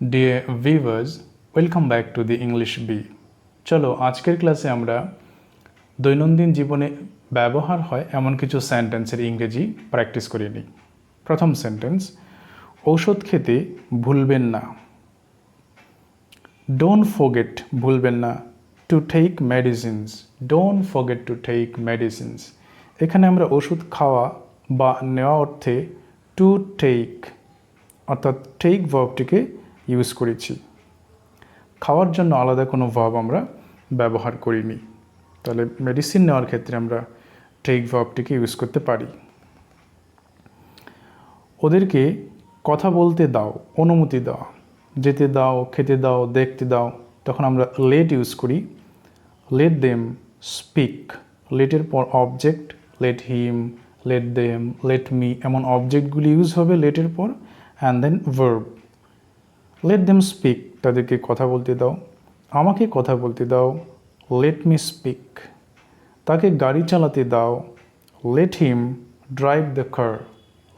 Dear viewers welcome back to the English B চলো, আজকের ক্লাসে আমরা দৈনন্দিন জীবনে ব্যবহার হয় এমন কিছু সেন্টেন্সের ইংরেজি প্র্যাকটিস করে নিই। প্রথম সেন্টেন্স ঔষধ খেতে ভুলবেন না। ডোন্ট ফোগেট ভুলবেন না to take medicines don't forget to take medicines এখানে আমরা ওষুধ খাওয়া বা নেওয়া অর্থে টু টেক অর্থাৎ টেক ভার্বটিকে ইউজ করেছি। খাওয়ার জন্য আলাদা কোনো ভাব আমরা ব্যবহার করিনি। তাহলে মেডিসিন নেওয়ার ক্ষেত্রে আমরা টেক ভাবটিকে ইউজ করতে পারি। ওদেরকে কথা বলতে দাও, অনুমতি দাও। যেতে দাও, খেতে দাও, দেখতে দাও, তখন আমরা লেট ইউজ করি। লেট দেম স্পিক লেটের পর object let him let them let me এমন অবজেক্টগুলি ইউজ হবে লেটের পর and then verb let them speak তাদেরকে কথা বলতে দাও। আমাকে কথা বলতে দাও। লেট মি স্পিক তাকে গাড়ি চালাতে দাও। Let him drive the car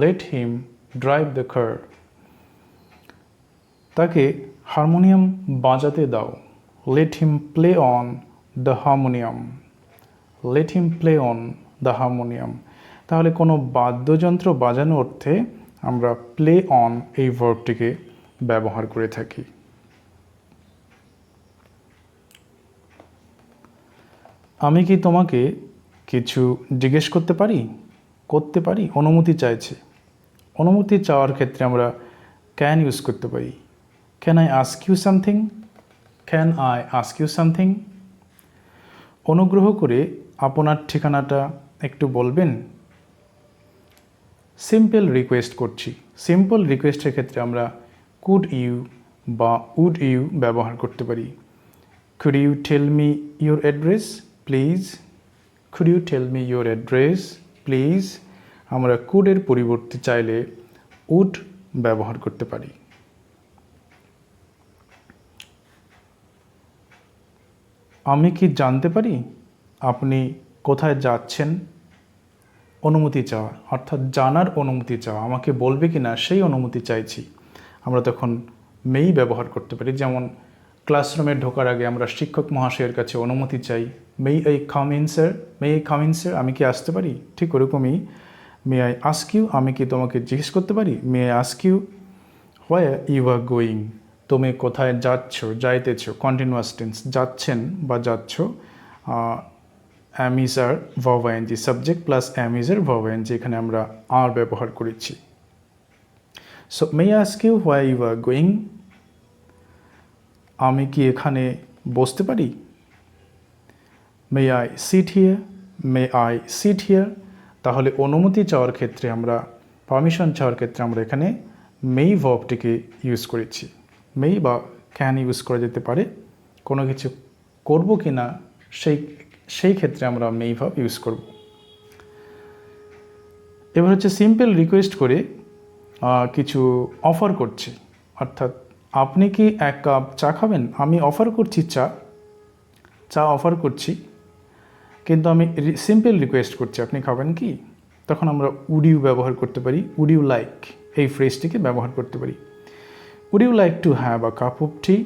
let him drive the car তাকে হারমোনিয়াম বাজাতে দাও। Let him play on the harmonium let him play on the harmonium তাহলে কোনো বাদ্যযন্ত্র বাজানো অর্থে আমরা প্লে অন এই ভার্বটিকে ব্যবহার করে থাকি। আমি কি তোমাকে কিছু জিজ্ঞেস করতে পারি? করতে পারি? অনুমতি চাইছে। অনুমতি চাওয়ার ক্ষেত্রে আমরা ক্যান ইউজ করতে পারি। Can I ask you something can I ask you something অনুগ্রহ করে আপনার ঠিকানাটা একটু বলবেন। সিম্পল রিকোয়েস্ট করছি। সিম্পল রিকোয়েস্টের ক্ষেত্রে আমরা কুড ইউ বা উড ইউ ব্যবহার করতে পারি? Could you tell me your address please could you tell me your address please আমরা কুডের পরিবর্তে চাইলে উড ব্যবহার করতে পারি। আমি কি জানতে পারি আপনি কোথায় যাচ্ছেন? অনুমতি চাওয়া, অর্থাৎ জানার অনুমতি চাওয়া। আমাকে বলবে কি না সেই অনুমতি চাইছি। আমরা তখন মেই ব্যবহার করতে পারি। যেমন ক্লাসরুমে ঢোকার আগে আমরা শিক্ষক মহাশয়ের কাছে অনুমতি চাই মেই এই কাম ইন স্যার মে এই কাম ইন স্যার আমি কি আসতে পারি? ঠিক ওরকমই মে আই আস্ক ইউ আমি কি তোমাকে জিজ্ঞেস করতে পারি? May I ask you why you are going তুমি কোথায় যাচ্ছ? যাইতেছ? কন্টিনিউয়াস টেন্স যাচ্ছেন বা যাচ্ছ। Am is are verb ing subject plus am is are verb ing এখানে আমরা আর ব্যবহার করেছি। So may you why you are going আমি কি এখানে বসতে পারি? May I sit here may I sit here তাহলে অনুমতি চাওয়ার ক্ষেত্রে আমরা পারমিশন চাওয়ার ক্ষেত্রে আমরা এখানে মেই ভার্বটিকে ইউজ করেছি। মেই বা ক্যান ইউজ করা যেতে পারে। কোনো কিছু করব কি না, সেই সেই ক্ষেত্রে আমরা মেই ভাব ইউজ করব। এবার হচ্ছে সিম্পল রিকোয়েস্ট করে কিছু অফার করছে। অর্থাৎ আপনি কি এক কাপ চা খাবেন? আমি অফার করছি চা। চা অফার করছি। কিন্তু আমি সিম্পল রিকোয়েস্ট করছি, আপনি খাবেন কি? তখন আমরা উডিউ ব্যবহার করতে পারি। উডিউ লাইক এই ফ্রেজটিকে ব্যবহার করতে পারি। Would you like to have a cup of tea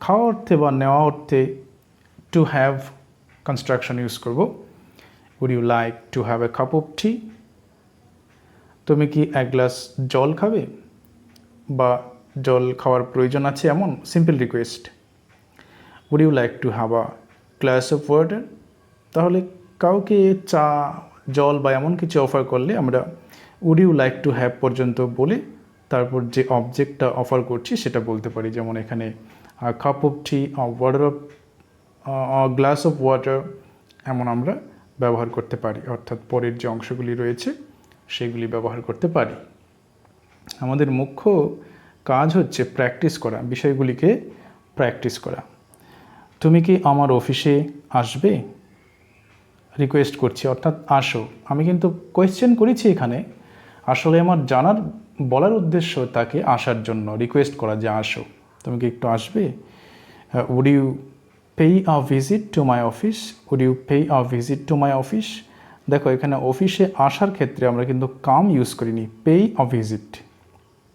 খাওয়া অর্থে বা নেওয়া অর্থে টু হ্যাভ কনস্ট্রাকশন ইউজ করব। Would you like to have a cup of tea তুমি কি এক গ্লাস জল খাবে? বা জল খাওয়ার প্রয়োজন আছে এমন? Simple request would you like to have a glass of water তাহলে কাউকে চা, জল বা এমন কিছু অফার করলে আমরা would you like to have পর্যন্ত বলে তারপর যে অবজেক্টটা অফার করছি সেটা বলতে পারি। যেমন এখানে cup of tea water of glass of water এমন আমরা ব্যবহার করতে পারি। অর্থাৎ পরের যে অংশগুলি রয়েছে সেগুলি ব্যবহার করতে পারি। আমাদের মুখ্য কাজ হচ্ছে প্র্যাকটিস করা, বিষয়গুলিকে প্র্যাকটিস করা। তুমি কি আমার অফিসে আসবে? রিকোয়েস্ট করছি, অর্থাৎ আসো। আমি কিন্তু কোয়েশ্চেন করেছি এখানে। আসলে আমার জানার, বলার উদ্দেশ্য তাকে আসার জন্য রিকোয়েস্ট করা যে আসো। তুমি কি একটু আসবে? Would you pay a visit to my office would you pay a visit to my office দেখো, এখানে অফিসে আসার ক্ষেত্রে আমরা কিন্তু কাম ইউজ করিনি pay a visit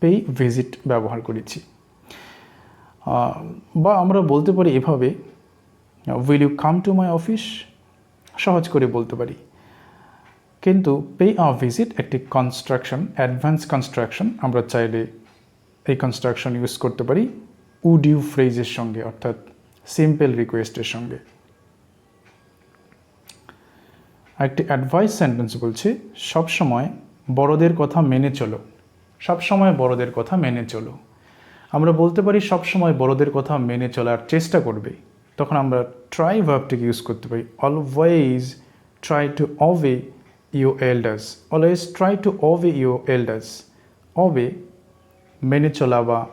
pay visit ব্যবহার করেছি। বা আমরা বলতে পারি এভাবে will you come to my office সহজ করে বলতে পারি। কিন্তু পে আ ভিজিট একটি কনস্ট্রাকশন অ্যাডভান্স কনস্ট্রাকশন আমরা চাইলে এই কনস্ট্রাকশন ইউজ করতে পারি। উড ইউ ফ্রেজের সঙ্গে, অর্থাৎ সিম্পল রিকোয়েস্টের সঙ্গে। একটি অ্যাডভাইস সেন্টেন্স বলছে সবসময় বড়দের কথা মেনে চলো। সবসময় বড়দের কথা মেনে চলো। আমরা বলতে পারি সবসময় বড়দের কথা মেনে চলার চেষ্টা করবে। তখন আমরা ট্রাই ভার্বটিকে ইউজ করতে পারি। Always try to obey you elders always try to obey you elders obey মেনে চলা বা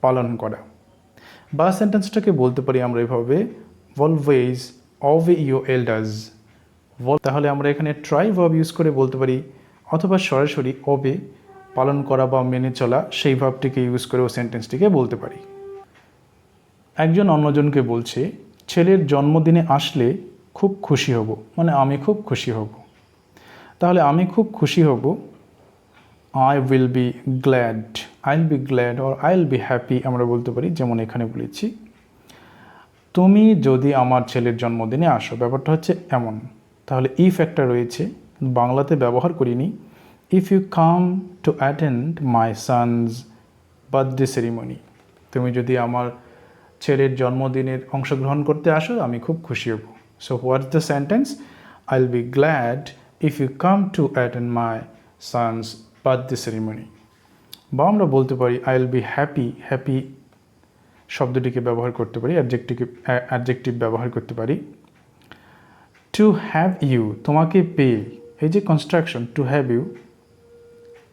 পালন করা। বা সেন্টেন্সটাকে বলতে পারি আমরা এভাবে অলওয়েজ অবে ইউ এল্ডার্স তাহলে আমরা এখানে ট্রাই ভার্ব ইউজ করে বলতে পারি, অথবা সরাসরি অবে পালন করা বা মেনে চলা সেই ভাবটিকে ইউজ করেও সেন্টেন্সটিকে বলতে পারি। একজন অন্যজনকে বলছে, ছেলের জন্মদিনে আসলে খুব খুশি হব মানে আমি খুব খুশি হব। তাহলে আমি খুব খুশি হব I will be glad I will be glad or I will be happy আমরা বলতে পারি, যেমন এখানে বলেছি, তুমি যদি আমার ছেলের জন্মদিনে আসো। ব্যাপারটা হচ্ছে এমন। তাহলে ইফ একটা রয়েছে, বাংলাতে ব্যবহার করিনি। If you come to attend my son's birthday ceremony তুমি যদি আমার ছেলের জন্মদিনের অংশগ্রহণ করতে আসো, আমি খুব খুশি হব। So what's the sentence I will be glad if you come to attend my son's birthday ceremony বা আমরা বলতে পারি I will be happy happy শব্দটিকে ব্যবহার করতে পারি অ্যাডজেক্টিভ অ্যাডজেক্টিভ ব্যবহার করতে পারি। টু হ্যাভ ইউ তোমাকে পেয়ে, এই যে কনস্ট্রাকশন টু হ্যাভ ইউ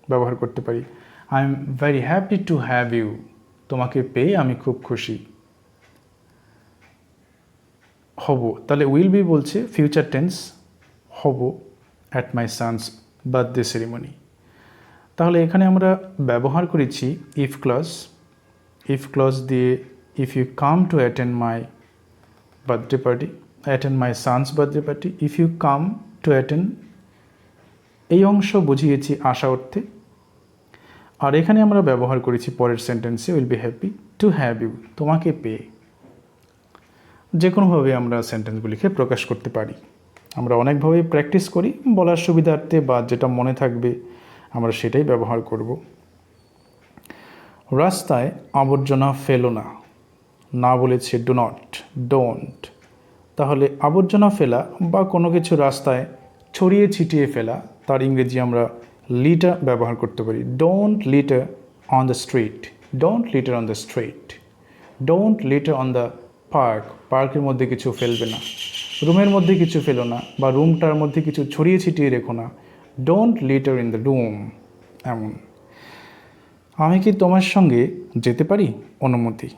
ব্যবহার করতে পারি। I am very happy to have you তোমাকে পেয়ে আমি খুব খুশি। হব। তাহলে উইল বি বলছে ফিউচার টেন্স হব at my son's birthday ceremony তাহলে এখানে আমরা ব্যবহার করেছি ইফ ক্লজ ইফ ক্লজ দিয়ে if you come to attend my birthday party attend my son's birthday party if you come to attend এই অংশ বুঝিয়েছি আশা অর্থে। আর এখানে আমরা ব্যবহার করেছি পরের সেন্টেন্সে will be happy to have you তোমাকে পেয়ে। যে কোনোভাবে আমরা সেন্টেন্সগুলিকে প্রকাশ করতে পারি। আমরা অনেকভাবে প্র্যাকটিস করি, বলার সুবিধার্থে বা যেটা মনে থাকবে, আমরা সেটাই ব্যবহার করব। রাস্তায় আবর্জনা ফেলো না। না বলেছে ডো নট ডোন্ট তাহলে আবর্জনা ফেলা বা কোনো কিছু রাস্তায় ছড়িয়ে ছিটিয়ে ফেলা, তার ইংরেজি আমরা লিটার ব্যবহার করতে পারি। Don't litter on the street don't litter on the street don't litter on the park পার্কের মধ্যে কিছু ফেলবে না। রুমের মধ্যে কিছু ফেলো না বা রুমটার মধ্যে কিছু ছড়িয়ে ছিটিয়ে রেখো না। Don't litter in the room এমন। আমি কি তোমার সঙ্গে যেতে পারি? অনুমতি।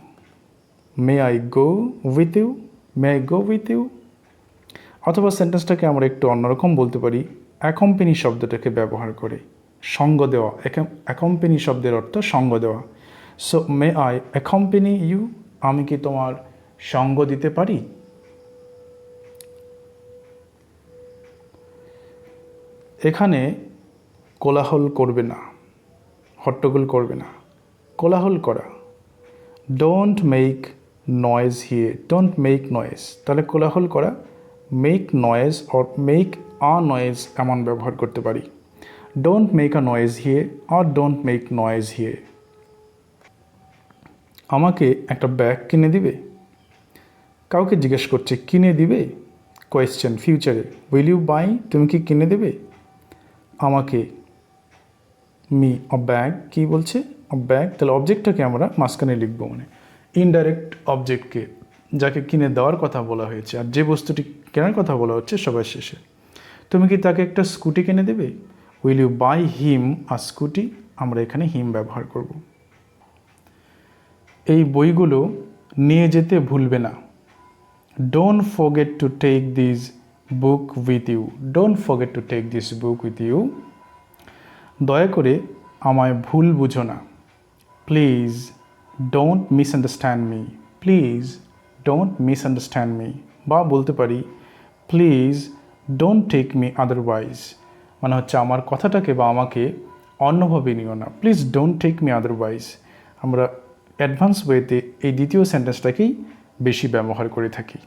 May I go with you may I go with you অথবা সেন্টেন্সটাকে আমরা একটু অন্যরকম বলতে পারি অ্যাকম্পেনি শব্দটাকে ব্যবহার করে, সঙ্গ দেওয়া অ্যাকম্পেনি শব্দের অর্থ সঙ্গ দেওয়া। So may I accompany you আমি কি তোমার সঙ্গ দিতে পারি? এখানে কোলাহল করবে না, হট্টগোল করবে না। কোলাহল করা। Don't make noise here don't make noise তাহলে কোলাহল করা make noise or make a noise এমন ব্যবহার করতে পারি। Don't make a noise here R don't make noise here আমাকে একটা ব্যাগ কিনে দিবে? কাউকে জিজ্ঞেস করছে, কিনে দিবে? কোয়েশ্চেন ফিউচারে উইল ইউ বাই তুমি কি কিনে দেবে? আমাকে মি অ ব্যাগ কী বলছে? অ ব্যাগ তাহলে অবজেক্টটাকে আমরা মাঝখানে লিখব মানে। ইনডাইরেক্ট অবজেক্টকে যাকে কিনে দেওয়ার কথা বলা হয়েছে, আর যে বস্তুটি কেনার কথা বলা হচ্ছে সবার শেষে। তুমি কি তাকে একটা স্কুটি কিনে দেবে? Will you buy him a scooty আমরা এখানে হিম ব্যবহার করব। এই বইগুলো নিয়ে যেতে ভুলবে না। Don't forget to take this book with you don't forget to take this book with you দয়া করে আমায় ভুল বুঝো না। Please don't misunderstand me please don't misunderstand me বা বলতে পারি please don't take me otherwise মানে হচ্ছে আমার কথাটাকে বা আমাকে অন্যভাবে নিও না। Please don't take me otherwise আমরা অ্যাডভান্স ওয়েতে এই দ্বিতীয় সেন্টেন্সটাকেই বেশি ব্যবহার করে থাকি।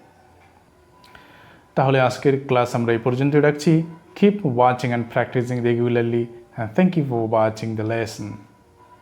তাহলে আজকের ক্লাস আমরা এই পর্যন্ত রাখছি। Keep watching and practising regularly হ্যাঁ thank you for watching the lesson